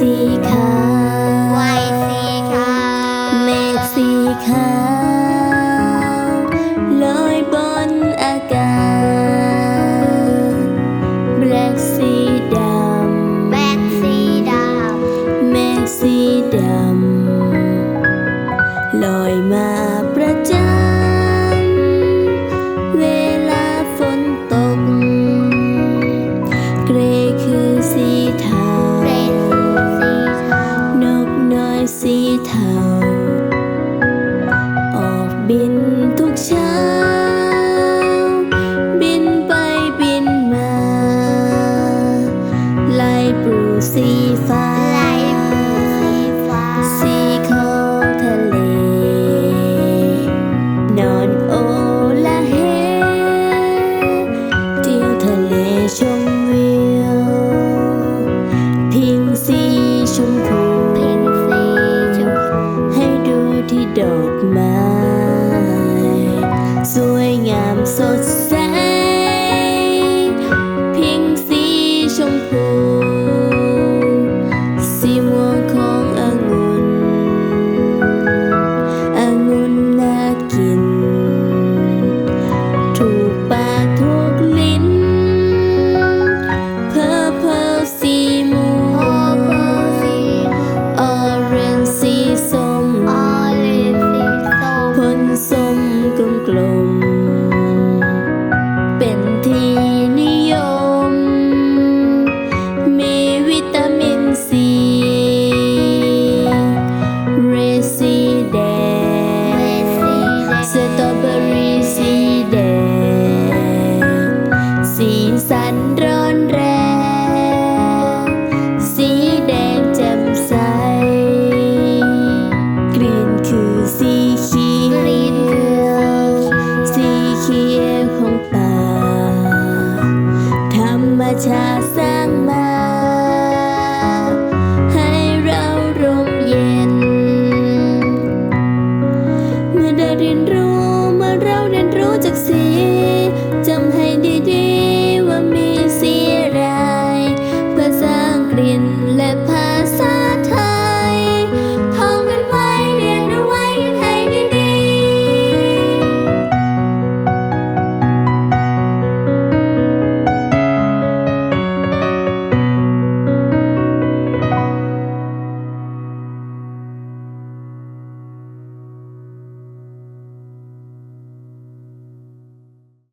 สีขาวไวสีขาวเมฆสีขาวลอยบนอากาศแบกสีดำแบกสีดำเมฆสีดำลอยมาประจำเวลาฝนตก เกรคือสี บินทุกเช้า บินไปบินมา ไล่ปลูสีฟ้า สีของทะเล นอนโอละเฮเที่ยวทะเลชม ร้างมา ให้เรารมเย็น เมื่อได้เรียนรู้